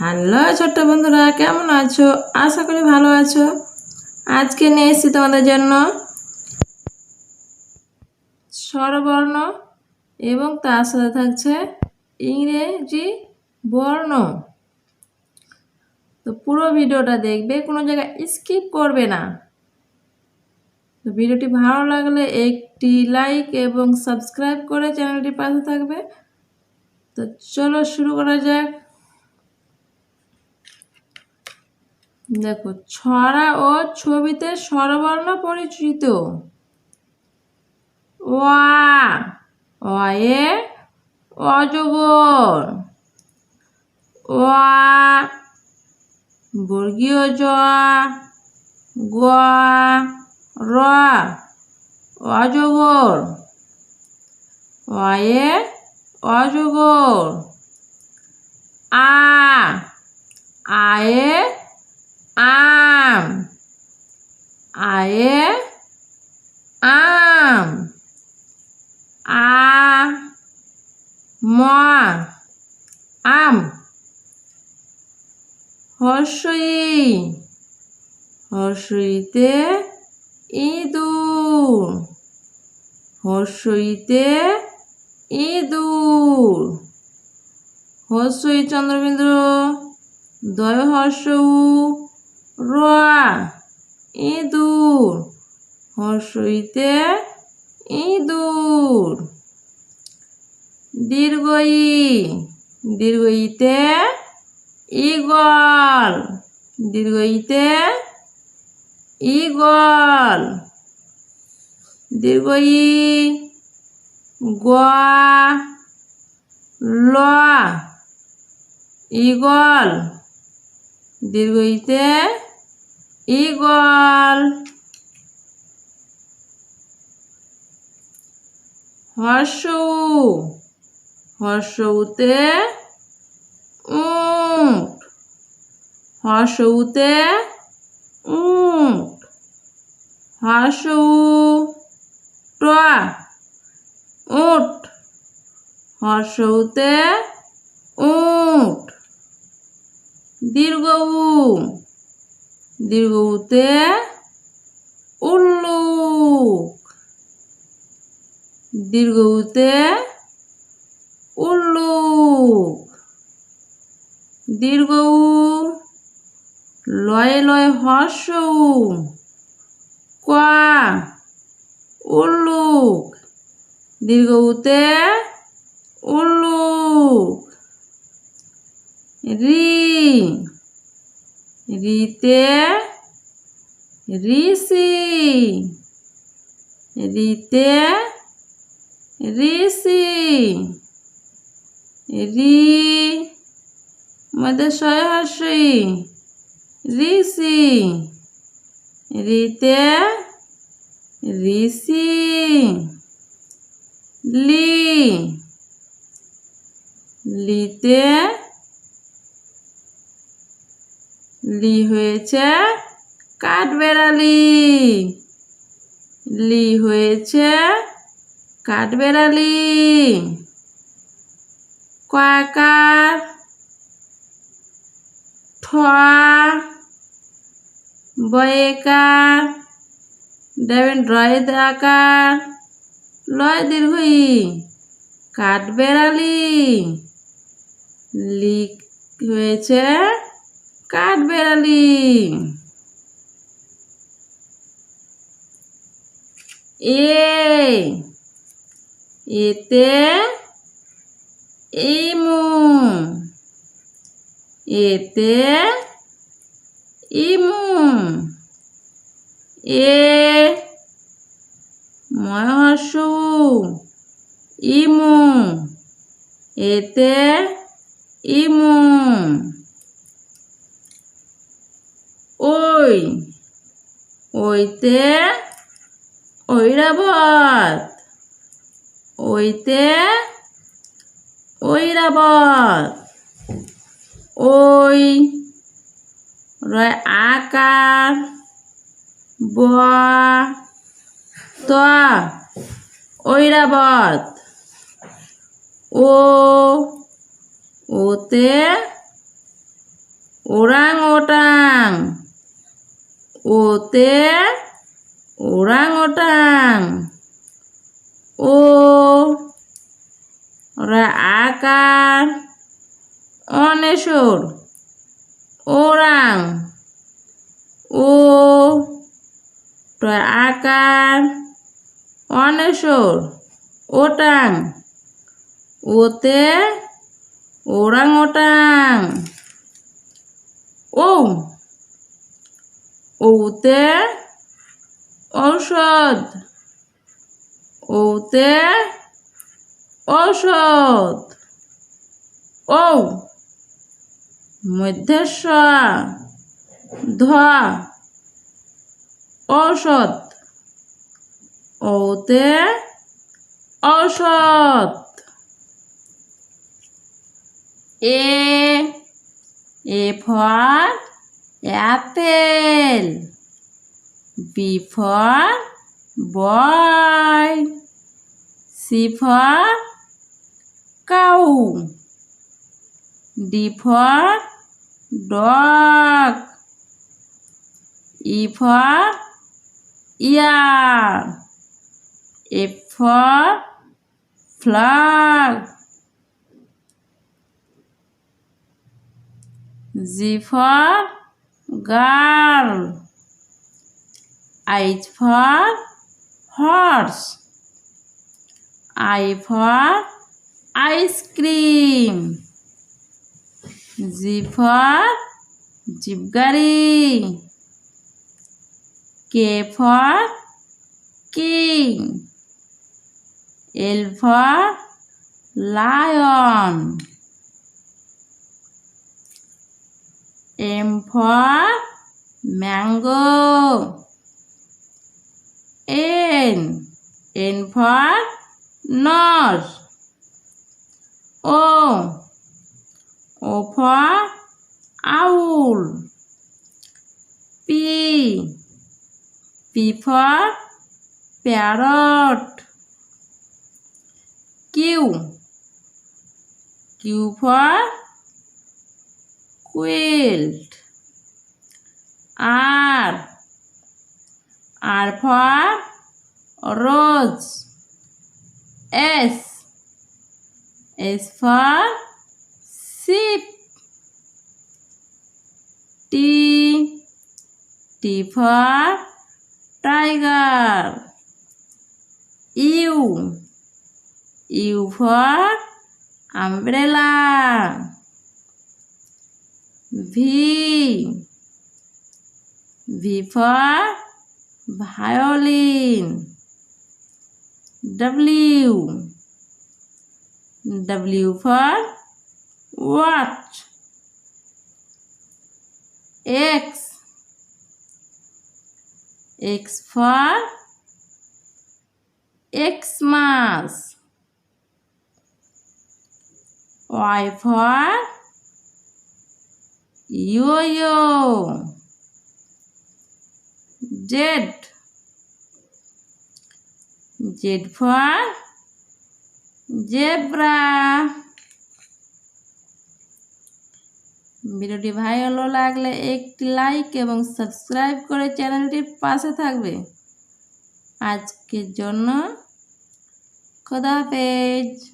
Hello ছোট্ট বন্ধুরা কেমন আছো আশা করি ভালো আছো আজকে নিয়ে এসেছি তোমাদের জন্য স্বরবর্ণ এবং তার সাথে থাকছে ইংরেজি বর্ণ তো পুরো ভিডিওটা দেখবে কোনো জায়গায় স্কিপ করবে না তো ভিডিওটি ভালো লাগলে একটি লাইক এবং সাবস্ক্রাইব করে চ্যানেলটি পাশে থাকবে তো চলো শুরু করা যাক দেখো ছড়া ও ছবিতে স্বরবর্ণ পরিচিত ওয়া অজগর ওয়া বর্গীয় জ গোয়া র অজগর অয়ে অজগর আ আয়ে আম আয়ে আম আ ম আম হর্ষই হর্ষইতে ইঁদুর হর্ষইতে ইঁদুর হর্ষই চন্দ্রবিন্দু দয় হর্ষ রোয়া ইঁদুর হসইতে ইঁদুর দীর্ঘই দীর্ঘইতে ইগল দীর্ঘইতে ইগল দীর্ঘই গোয়া ল ইগল দীর্ঘইতে ইগল হর্ষউ হর্ষউতে উট হর্ষউতে উট হর্ষউ টয়া উট হর্ষউতে উট দীর্ঘ দীর্ঘ উতে উল্লুক দীর্ঘ উতে উল্লুক দীর্ঘ উ লয়ে লয় হর্ষ কোয়া উল্লুক দীর্ঘ উতে উল্লুক রি রিতে ঋষি রিতে ঋষি রি মধ্যে শয় হর্ষই ঋষি রিতে ঋষি লি লিতে লি হয়েছে কাঠবেড়ালি লি হয়েছে কাঠবেড়ালি কয়াকার ঠোয়া বয়েকার দেবেন রয়েদ আকার লয় দীর্ঘই কাঠবেড়ালি লিক হয়েছে কাঠ বেড়ালি এতে ইমু এতে ইমু এ মহাসু ইমু এতে ইমু ওই ওইতে ঐরাবত ওইতে ঐরাবত ওই রয় আকার ব ত ঐরাবত ও ওতে ওরাং ওটাং ওতে ওরাং ওটাং ও ওরা আকার অনেশ্বর ওরাং ও আকার অনেশ্বর ওটাং ওতে ওরাং ওটাং ওম ওতের ঔষধ ওতের ঔষধ ও মধ্যেশ ধ ঔষধ ওতে ঔষধ A A for apple b for boy c for cow d for dog e for ear f for flag Z for girl. I for horse. I for ice cream. z for jibgari. K for king. L for lion. M for mango. N. N for nose. O. O for owl. P. P for parrot. Q. Q for quilt. R for rose. S for sheep. T for tiger. U for umbrella. V. V for violin. W. W for watch. X. X for Xmas. Y for yo-yo Z Z for zebra ভিডিওটি ভালো লাগলে একটি like এবং subscribe করে চ্যানেলটির পাশে থাকবে আজকের জন্য খোদা পেজ